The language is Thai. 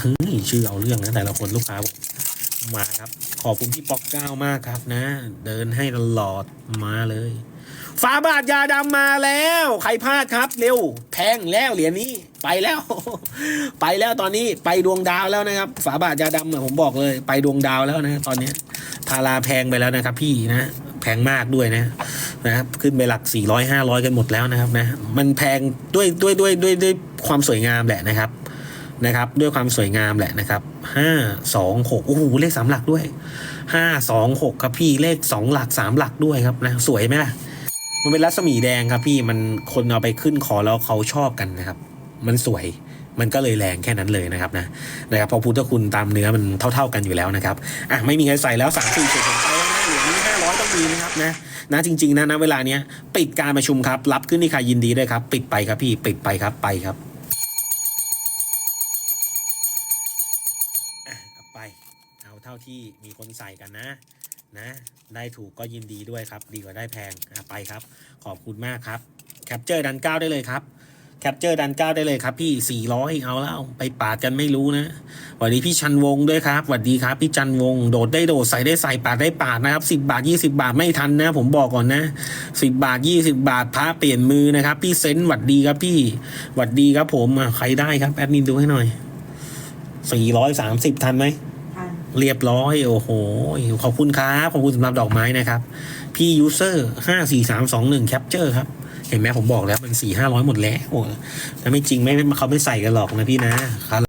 เฮ้ยชื่อเอาเรื่องนะแต่ละคนลูกค้ามาครับ ขอบคุณพี่ป๊อกเก้ามากครับนะ เดินให้ตลอดมาเลยฝาบาทยาดำมาแล้ว ใครพลาดครับ เร็วแพงแล้วเหรียญนี้ไปแล้ว ไปแล้วตอนนี้ไปดวงดาวแล้วนะครับ ฝาบาทยาดำผมบอกเลย ไปดวงดาวแล้วนะตอนนี้พาราแพงไปแล้วนะครับ พี่นะแพงมากด้วยนะนะครับขึ้นไปหลัก 400 500 กันหมดแล้วนะครับนะมันแพงด้วยด้วยด้วยด้วยด้วยความสวยงามแหละนะครับ นะครับ ด้วยความสวยงามแหละนะครับห้าสองหกโอ้โหเลขสามหลักด้วยห้าสองหกครับพี่เลขสองหลักสามหลักด้วยครับนะสวยไหมล่ะ มันเป็นรัศมีแดงครับพี่มันคนเอาไปขึ้นคอแล้วเขาชอบกันนะครับ มันสวยมันก็เลยแรงแค่นั้นเลยนะครับนะนะครับพอพุทธคุณตามเนื้อมันเท่า ๆกันอยู่แล้วนะครับอะไม่มีใครใส่แล้วสามสี่เจ็ดผมไปแล้วนะเหรียญนี้ห้าร้อยต้องมีนะครับนะนะจริงๆนะณเวลาเนี้ยปิดการประชุมครับ รับขึ้นที่ใครยินดีด้วยครับ ปิดไปครับพี่ปิดไปครับไปครับอะเอา ไป เอาเท่าที่มีคนใส่กันนะนะได้ถูกก็ยินดีด้วยครับ ดีกว่าได้แพงไปครับ ขอบคุณมากครับแคปเจอร์ดันเก้าได้เลยครับแคปเจอร์ดันเก้าได้เลยครับ พี่สี่ร้อยเอาแล้วไปปาดกันไม่รู้นะสวัสดีพี่ชันวงด้วยครับสวัสดีครับ พี่จันวงโดดได้โดดใส่ได้ใส่ปาดได้ปาดนะครับสิบาทยี่สิบาทไม่ทันนะ ผมบอกก่อนนะสิบาทยี่สิบาทพระเปลี่ยนมือนะครับ พี่เซนต์หวัดดีครับพี่หวัดดีครับผมใครได้ครับแอดมินดูให้หน่อย สี่ร้อยสามสิบทันไหมทันเรียบร้อย โอ้โห ขอบคุณครับ ขอบคุณสำหรับดอกไม้นะครับ พี่ยูเซอร์ห้าสี่สามสองหนึ่งแคปเจอร์ครับ เห็นไหมผมบอกแล้วมันสี่ห้าร้อยหมดแล้วโอ้แต่ไม่จริงไม่เขาไม่ใส่กันหรอกนะพี่นะครับ